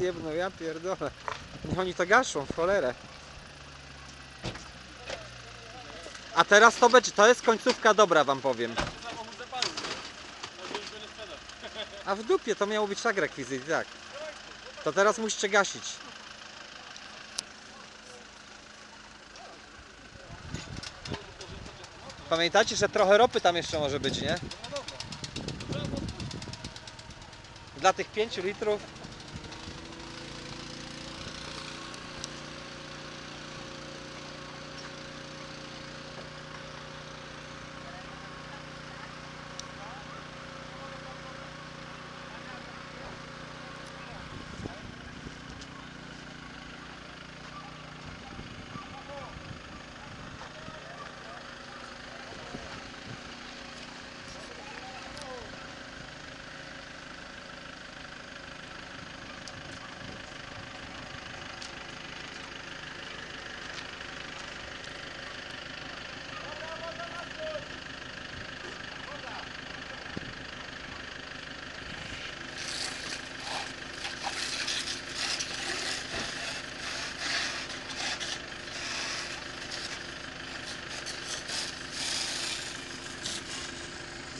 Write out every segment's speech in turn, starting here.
jebną, ja pierdolę. Niech oni to gaszą, w cholerę. A teraz to będzie, to jest końcówka dobra wam powiem. A w dupie to miało być tak rekwizyt, tak. To teraz musicie gasić. Pamiętacie, że trochę ropy tam jeszcze może być, nie? Dla tych 5 litrów.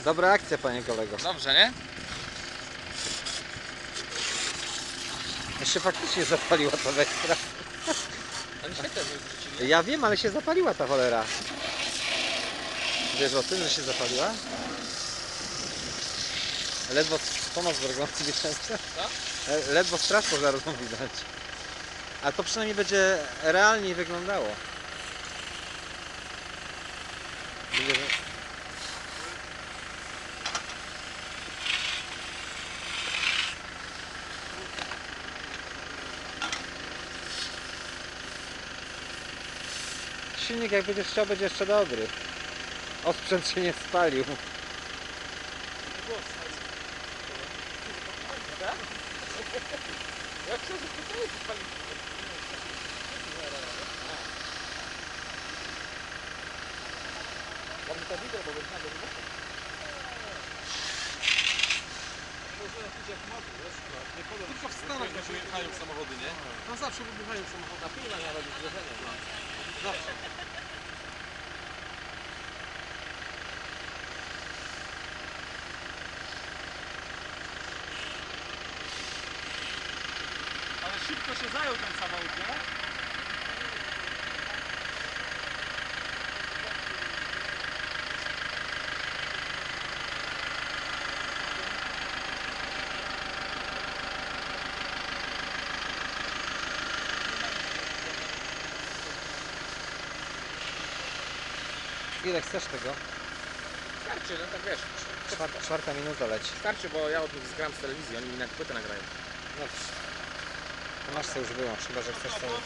Dobra akcja, panie kolego. Dobrze, nie? Jeszcze faktycznie zapaliła ta wekstra. Oni wrzucili. Ja wiem, ale się zapaliła ta cholera. Wiesz o tym, że się zapaliła? Ledwo pomoc widać. E, Ledwo straż pożarną widać. A to przynajmniej będzie realniej wyglądało. Będzie, że- Silnik jak będziesz chciał będzie jeszcze dobry. Osprzęt się nie spalił. Jak się zapytają, to spali. Mam to widzę, bo będzie na Tylko w Stanach tak wyjechają samochody, nie? No zawsze wybuchają samochody. A pilna robić zderzenie. No. Zawsze. Ale szybko się zajął ten samochód, nie? Ile chcesz tego? Starczy, no tak wiesz. Czwarta, czwarta minuta leci. Starczy, bo ja od nich zgram z telewizji, oni mi na płytę nagrają. No, masz co już wyłącz, chyba że chcesz sobie...